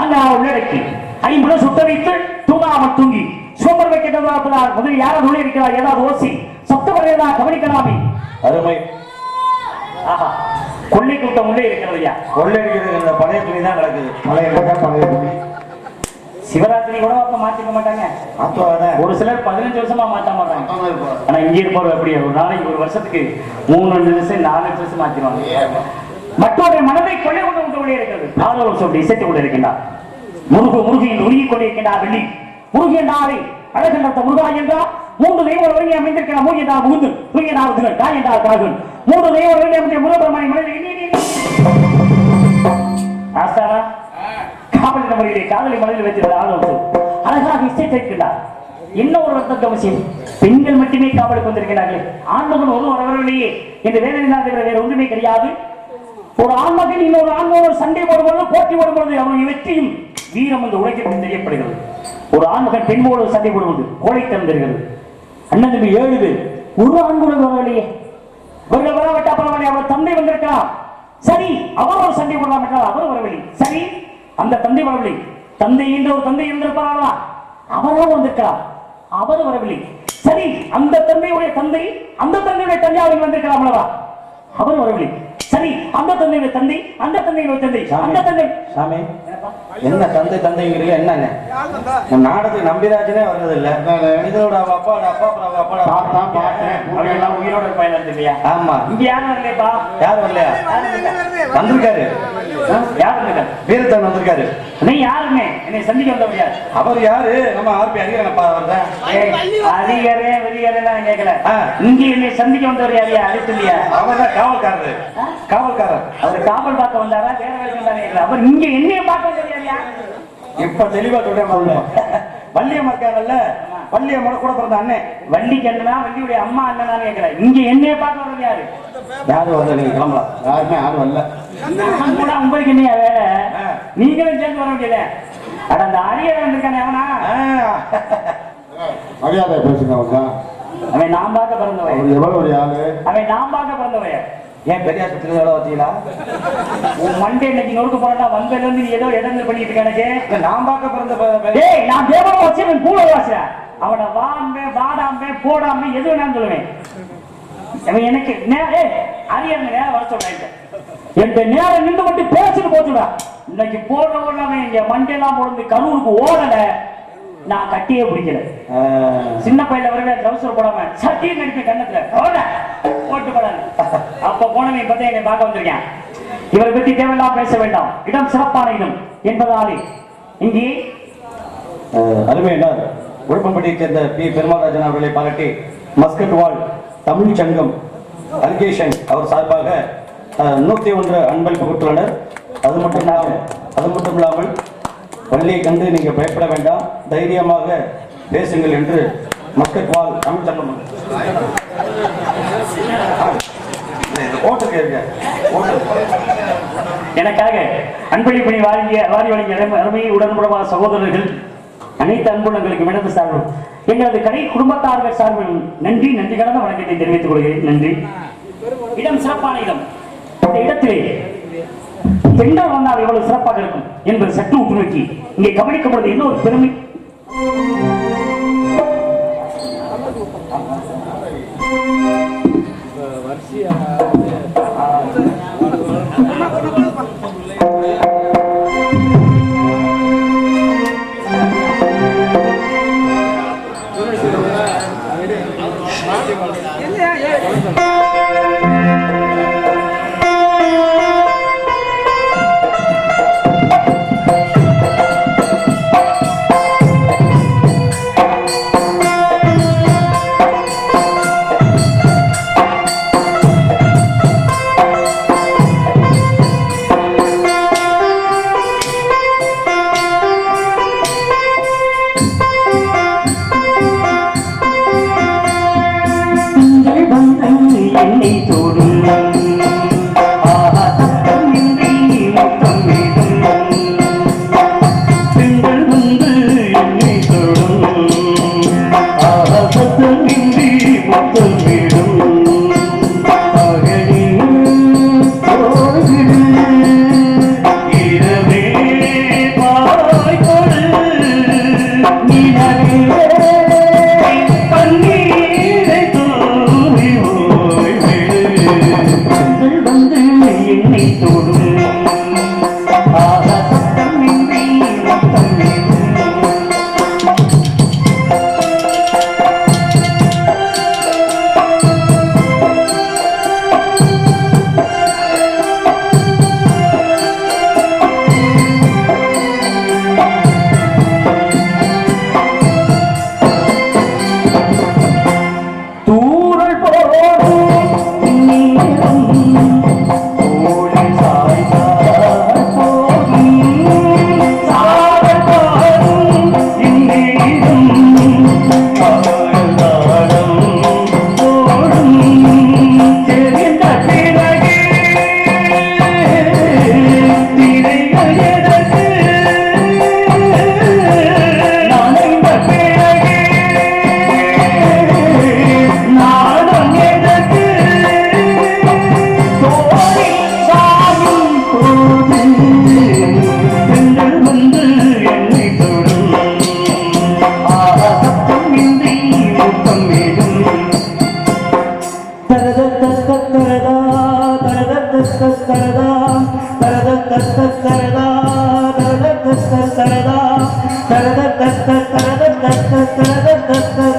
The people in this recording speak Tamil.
அண்ணா உள்ளடக்கி. ஐம்பது சுத்த வைத்து தூங்காமல் தூங்கி. சோமர் வைக்கின்றதால் முதலில் யாரும் உள்ளே இருக்கிறார் ஏதாவது ஓசி. சப்தவரையதா கவனிக்கலாமே. அருமை. ஆஹா. கொள்ளை கூட்டம் உள்ளே இருக்கிறது ஐயா. கொள்ளையடிக்கிறது இந்த பழைய துணி தான் கிடக்குது பழைய கதை பழைய துணி. சிவராத்திரி கூட அப்ப மாத்திக்க மாட்டாங்க. ஒரு சிலர் பதினஞ்சு வருஷமா மாத்த மாட்டாங்க. ஆனா இங்க இருப்பவர் எப்படி ஒரு நாளைக்கு ஒரு வருஷத்துக்கு மூணு நிமிஷம் நாலு நிமிஷம் மாத்திடுவாங்க மற்றொரு மனதை கொள்ளை கொண்டு கொண்டு உள்ளே இருக்கிறது காதல் சொல்லி இசைத்து கொண்டு முருகு முருகையில் உருகி கொண்டு வெள்ளி. முருகிய நாரை அழகண்டத்த முருகா என்றால் மூன்று தெய்வ ஒருங்கி அமைந்திருக்கிற மூங்கி என்றால் முகுந்து தூங்கி என்றால் தாய் என்றால் காகன் மூன்று தெய்வ ஒருங்கி அமைந்த முருகபெருமானை மனிதன் ஆஸ்தானா முறையிலே காதலி மனதில் வைத்திருந்த ஆலோசனை அழகாக இசைத்திருக்கிறார் என்ன ஒரு வருத்தம் அவசியம்? பெண்கள் மட்டுமே காவலுக்கு வந்திருக்கிறார்கள் ஆண்மகன் ஒரு வரவில்லையே. என்று வேதனை வேற ஒன்றுமே கிடையாது. ஒரு ஆண்மகன் இன்னொரு ஆண்மகனோடு சண்டை போடும்போது போட்டி போடும்போது அவனுடைய வெற்றியும் வீரம் என்று உலகத்தில் தெரியப்படுகிறது. ஒரு ஆண்மகன் பெண்மோடு சண்டை போடுவது கோழைத்தனம் தருகிறது அண்ணன் தம்பி ஏழு பேர் ஒரு ஆண்குடன் வரவில்லையே. இவர்கள் வராவிட்டா பரவாயில்லை அவர் தந்தை வந்திருக்கலாம். சரி அவர் ஒரு சண்டை போடலாம் என்றால் அவர் வரவில்லை. சரி அந்த தந்தை வரவில்லை. தந்தை என்ற ஒரு தந்தை இருந்திருப்பாரா? அவரும் வந்திருக்கலாம். அவர் வரவில்லை. சரி அந்த தந்தையுடைய தந்தை அந்த தந்தையுடைய தந்தையாவில் வந்திருக்கலாம் அல்லவா? அவர் வரவில்லை. சரி அந்த தந்தையுடைய தந்தை அந்த தந்தையுடைய தந்தை அந்த தந்தை சாமி. என்ன தந்தை தந்தைங்கிறீங்க என்னங்க? நாடகத்துக்கு நம்பிராஜனே வர்றது இல்ல இதோட அப்பா அப்புறம் அப்பாவோட பார்த்தா பார்த்தேன் எல்லாம் உயிரோட பயணம் இல்லையா ஆமா. இங்க யாரும் வரலையப்பா? யார் வரலையா? வந்திருக்காரு. யாரும் வீரத்தன் வந்திருக்காரு. நீ யாருமே என்னை சந்திக்க வந்தவர் யார்? அவர் யாரு? நம்ம ஆர்பி அடிக்கிறப்பா அவர் தான் அதிகரே வெளியரே நான் கேட்கல. இங்க என்னை சந்திக்க வந்தவர் யாரையா அழைத்துலையா அவர் தான் காவல்காரரு. காவல்காரர். அவர் காவல் பார்க்க வந்தாரா? வேற வேலைக்கு வந்தாரா அவர் இங்க என்னைய பார்க்க இப்ப தெளிவா சொல்றேன். வள்ளியம்மா இருக்காங்கல்ல? வள்ளியம்மோட கூட பிறந்த அண்ணன். வள்ளிக்கு அண்ணனா வள்ளியுடைய அம்மா அண்ணனா கேட்கல இங்க என்னைய பார்க்க வந்தவர் யாரு? யாரு வந்து நீங்க கிளம்பலாம். யாருமே யாரும் வரல. கூட உங்களுக்கு என்னையா வேலை? ஆ. நீங்களும் சேர்ந்து வர வேண்டியது. அட அந்த அரியர் வந்திருக்கானே அவனா. மரியாதை பேசுங்க அவன் நான் பார்க்க பிறந்தவன். எவ்வளவு ஒரு ஆளு? அவன் நான் பார்க்க பிறந்தவன். ஏன் பெரியாஸ்பத்திரி எவ்வளவு வச்சீங்களா உன் மண்டே இன்னைக்கு நொறுக்க போறா வந்ததுல இருந்து நீ ஏதோ இடங்கள் பண்ணிட்டு இருக்க எனக்கு. நான் பார்க்க பிறந்த டேய் நான் தேவன வச்சவன் கூட வாசுறேன் அவனை வாம்பே வாடாம்பே போடாம எது வேணாலும் சொல்லுவேன். அவன் எனக்கு நே- ஏய், அரியங்க நேரம் வர சொல்றேன் என் நேரம் நின்று மட்டும் பேசிட்டு போச்சுடா இன்னைக்கு போடுற ஓடாம எங்க மண்டையெல்லாம் போடுறது கரூருக்கு ஓடல. நான் கட்டியே பிடிக்கல. சின்ன பையில வரவே ட்ரௌசர் போடாம சட்டியை நடிப்ப கண்ணத்துல போட்டு போடாது அப்ப போனவன் பத்தி என்னை பார்க்க வந்திருக்கேன். இவரை பத்தி தேவையில்லாம் பேச வேண்டாம். இடம் சிறப்பான இடம் என்பதாலே. இங்கே அருமையினர் அருமையினார் சேர்ந்த பி. பெருமாராஜன் அவர்களை பாராட்டி மஸ்கட் வால் தமிழ் சங்கம் அல்கேஷன் அவர் சார்பாக அஹ், நூத்தி ஒன்று அன்பளிப்பு கொடுத்துள்ளனர் அது மட்டும் இல்லாமல் அது மட்டும் இல்லாமல் பள்ளியை கண்டு நீங்க பயப்பட வேண்டாம். தைரியமாக பேசுங்கள் என்று மஸ்கட் வாழ் தமிழ் சங்கம் எனக்காக அன்பளிப்பணி வாங்கிய வாரி வழங்கிய அருமையை உடன்படவா சகோதரர்கள் அனைத்து அன்புணங்களுக்கு வினது சார்பில் எங்களது கடை குடும்பத்தார்கள் சார்பில் நன்றி நன்றி கடந்த வணக்கத்தை தெரிவித்துக் கொள்கிறேன். நன்றி. இடம் சிறப்பான இடம். இந்த இடத்திலே பெண்கள் வந்தால் எவ்வளவு சிறப்பாக இருக்கும் என்பது சற்று உற்றுநோக்கி இங்கே கவனிக்கப்படுவது இன்னொரு பெருமை. வரிசையா যাবে தரத தரத தரத தரத